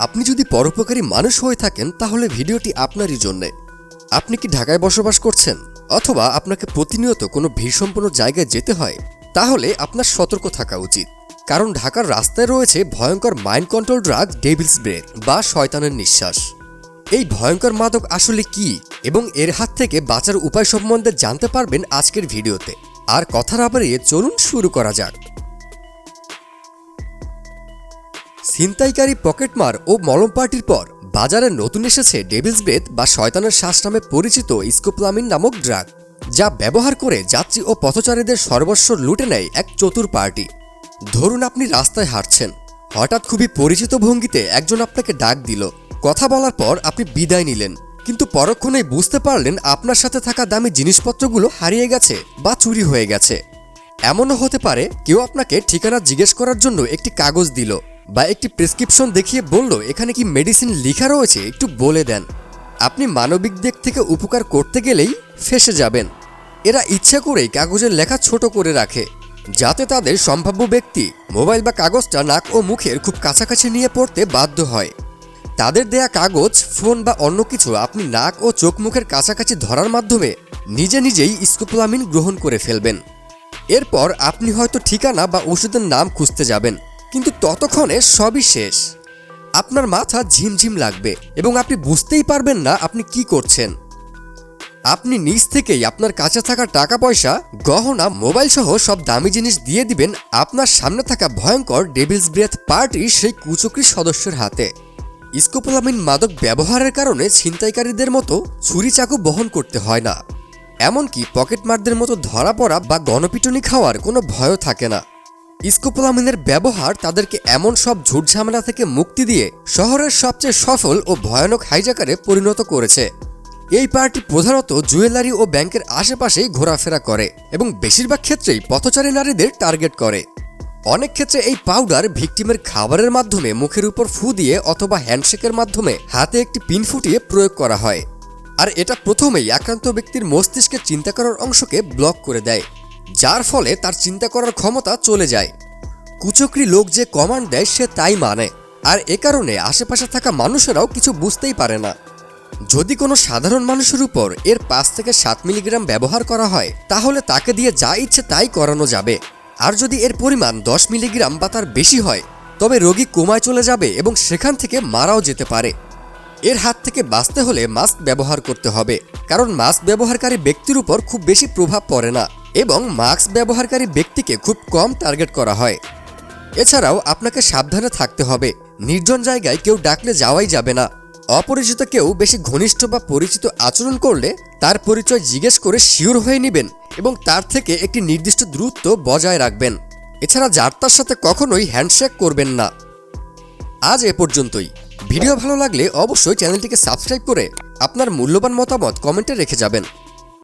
আপনি যদি পরোপকারী মানুষ হয়ে থাকেন, তাহলে ভিডিওটি আপনারই জন্যে। আপনি কি ঢাকায় বসবাস করছেন? অথবা আপনাকে প্রতিনিয়ত কোনো ভিড়সম্পন্ন জায়গায় যেতে হয়? তাহলে আপনার সতর্ক থাকা উচিত। কারণ ঢাকার রাস্তায় রয়েছে ভয়ঙ্কর mind control drug devil's breath বা শয়তানের নিঃশ্বাস। এই ভয়ঙ্কর মাদক আসলে কি? এবং এর হাত থেকে বাঁচার উপায় সম্বন্ধে জানতে পারবেন আজকের ভিডিওতে। আর কথা না চলুন শুরু করা যাক। ছিনতাইকারী পকেটমার ও মলম পার্টির পর বাজারে নতুন এসেছে ডেভিলস ব্রেথ বা শয়তানের শ্বাস নামে পরিচিত স্কোপ্লামিন নামক ড্রাগ, যা ব্যবহার করে যাত্রী ও পথচারীদের সর্বস্ব লুটে নেয় এক চতুর পার্টি। ধরুন আপনি রাস্তায় হাঁটছেন, হঠাৎ খুবই পরিচিত ভঙ্গিতে একজন আপনাকে ডাক দিল। কথা বলার পর আপনি বিদায় নিলেন, কিন্তু পরক্ষণেই বুঝতে পারলেন আপনার সাথে থাকা দামি জিনিসপত্রগুলো হারিয়ে গেছে বা চুরি হয়ে গেছে। এমনও হতে পারে কেউ আপনাকে ঠিকানা জিজ্ঞেস করার জন্য একটি কাগজ দিল। বা একটি প্রেসক্রিপশন দেখিয়ে বলল, এখানে কি মেডিসিন লেখা রয়েছে? একটু বলে দেন। আপনি মানবিক দিক থেকে উপকার করতে গেলেই ফেসে যাবেন। এরা ইচ্ছা করেই কাগজের লেখা ছোট করে রাখে, যাতে তাদের সম্ভাব্য ব্যক্তি মোবাইল বা কাগজটা নাক ও মুখের খুব কাছাকাছি নিয়ে পড়তে বাধ্য হয়। তাদের দেয়া কাগজ, ফোন বা অন্য কিছু আপনি নাক ও চোখ মুখের কাছাকাছি ধরার মাধ্যমে নিজে নিজেই স্কোপোলামিন গ্রহণ করে ফেলবেন। এরপর আপনি হয়তো ঠিকানা বা ওষুধের নাম খুঁজতে যাবেন। কিন্তু ততক্ষণে সবই শেষ। আপনার মাথা ঝিমঝিম লাগবে এবং আপনি বুঝতেই পারবেন না আপনি কি করছেন। আপনি নিজ থেকেই আপনার কাছে থাকা টাকা পয়সা গহনা মোবাইল সহ সব দামি জিনিস দিয়ে দিবেন আপনার সামনে থাকা ভয়ঙ্কর ডেভিলস ব্রেথ পার্টির সেই কুচক্রী সদস্যের হাতে। স্কোপোলামিন মাদক ব্যবহারের কারণে ছিনতাইকারীদের মতো ছুরি চাকু বহন করতে হয় না। এমনকি পকেটমারদের মতো ধরা পড়া বা গণপিটুনি খাওয়ার কোনো ভয়ও থাকে না। স্কোপোলামিনের ব্যবহার তাদেরকে এমন সব ঝুটঝামেলা থেকে মুক্তি দিয়ে শহরের সবচেয়ে সফল ও ভয়ানক হাইজাকারে পরিণত করেছে। এই পার্টি প্রধানত জুয়েলারি ও ব্যাংকের আশেপাশেই ঘোরাফেরা করে এবং বেশিরভাগ ক্ষেত্রেই পথচারী নারীদের টার্গেট করে। অনেক ক্ষেত্রে এই পাউডার ভিকটিমের খাবারের মাধ্যমে মুখের উপর ফু দিয়ে অথবা হ্যান্ডশেকের মাধ্যমে হাতে একটি পিন ফুটিয়ে প্রয়োগ করা হয়। আর এটা প্রথমেই আক্রান্ত ব্যক্তির মস্তিষ্কে চিন্তা করার অংশকে ব্লক করে দেয়। যার ফলে তার চিন্তা করার ক্ষমতা চলে যায়। কুচক্রি লোক যে কমান্ড দেয়, সে তাই মানে। আর এ কারণে আশেপাশে থাকা মানুষেরাও কিছু বুঝতেই পারে না। যদি কোনো সাধারণ মানুষের উপর এর পাঁচ থেকে সাত মিলিগ্রাম ব্যবহার করা হয়, তাহলে তাকে দিয়ে যা ইচ্ছে তাই করানো যাবে। আর যদি এর পরিমাণ দশ মিলিগ্রাম বা তার বেশি হয়, তবে রোগী কোমায় চলে যাবে এবং সেখান থেকে মারাও যেতে পারে। এর হাত থেকে বাঁচতে হলে মাস্ক ব্যবহার করতে হবে, কারণ মাস্ক ব্যবহারকারী ব্যক্তির উপর খুব বেশি প্রভাব পড়ে না। এবং মাস্ক ব্যবহারকারী ব্যক্তিকে খুব কম টার্গেট করা হয়। এছাড়াও আপনাকে সাবধানে থাকতে হবে। নির্জন জায়গায় কেউ ডাকলে যাওয়াই যাবে না। অপরিচিত কেউ বেশি ঘনিষ্ঠ বা পরিচিত আচরণ করলে তার পরিচয় জিজ্ঞেস করে শিওর হয়ে নেবেন এবং তার থেকে একটি নির্দিষ্ট দূরত্ব বজায় রাখবেন। এছাড়া যার তার সাথে কখনোই হ্যান্ডশেক করবেন না। আজ এ পর্যন্তই। ভিডিও ভালো লাগলে অবশ্যই চ্যানেলটিকে সাবস্ক্রাইব করে আপনার মূল্যবান মতামত কমেন্টে রেখে যাবেন।